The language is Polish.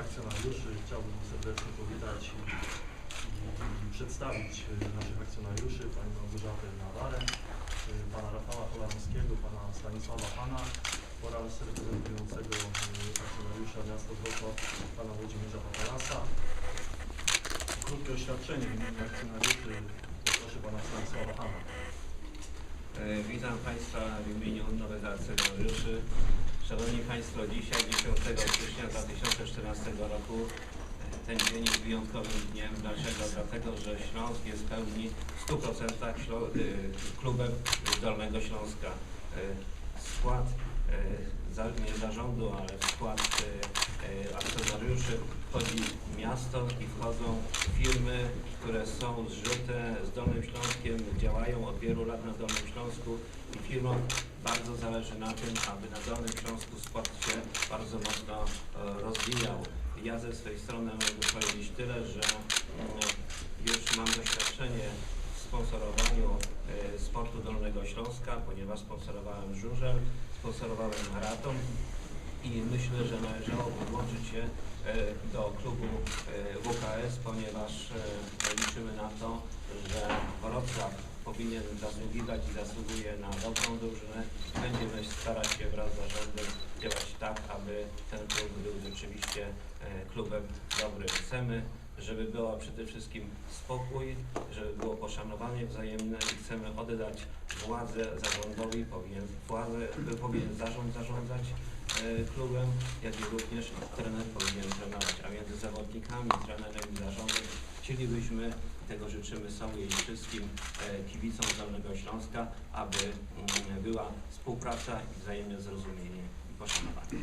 akcjonariuszy. Chciałbym serdecznie powitać i, i przedstawić e, naszych akcjonariuszy, Panią Małgorzatę Nawarę, e, Pana Rafała Kolanowskiego, Pana Stanisława Pana oraz reprezentującego e, akcjonariusza miasta Wrocław, Pana Włodzimierza Papalasa. Krótkie oświadczenie w imieniu akcjonariuszy. Proszę Pana Stanisława Pana. Witam Państwa w imieniu nowych akcjonariuszy. Szanowni Państwo, dzisiaj 10 stycznia 2014 roku e, ten dzień jest wyjątkowym dniem. Dlaczego? Dlatego, że Śląsk jest w pełni w 100% ślo- e, klubem Dolnego Śląska. E, Skład nie zarządu, ale w skład akcjonariuszy wchodzi miasto i wchodzą firmy, które są zżyte z Dolnym Śląskiem, działają od wielu lat na Dolnym Śląsku i firmom bardzo zależy na tym, aby na Dolnym Śląsku sport się bardzo mocno e, rozwijał. Ja ze swojej strony mogę powiedzieć tyle, że mm, już mam doświadczenie w sponsorowaniu e, sportu Dolnego Śląska, ponieważ sponsorowałem żużel, sponsorowałem maraton i myślę, że należałoby włączyć się e, do klubu e, WKS, ponieważ e, liczymy na to, że Wrocław powinien zasługiwać i zasługuje na dobrą drużynę. Będziemy starać się wraz z zarządem działać tak, aby ten klub był rzeczywiście klubem dobrym. Chcemy, żeby było przede wszystkim spokój, żeby było poszanowanie wzajemne i chcemy oddać władzę zarządowi, powinien, władzę, powinien zarząd zarządzać klubem, jak i również trener powinien trenować, a między zawodnikami, trenerem i zarządem chcielibyśmy, tego życzymy sobie i wszystkim e, kibicom Dolnego Śląska, aby mm, była współpraca i wzajemne zrozumienie i poszanowanie.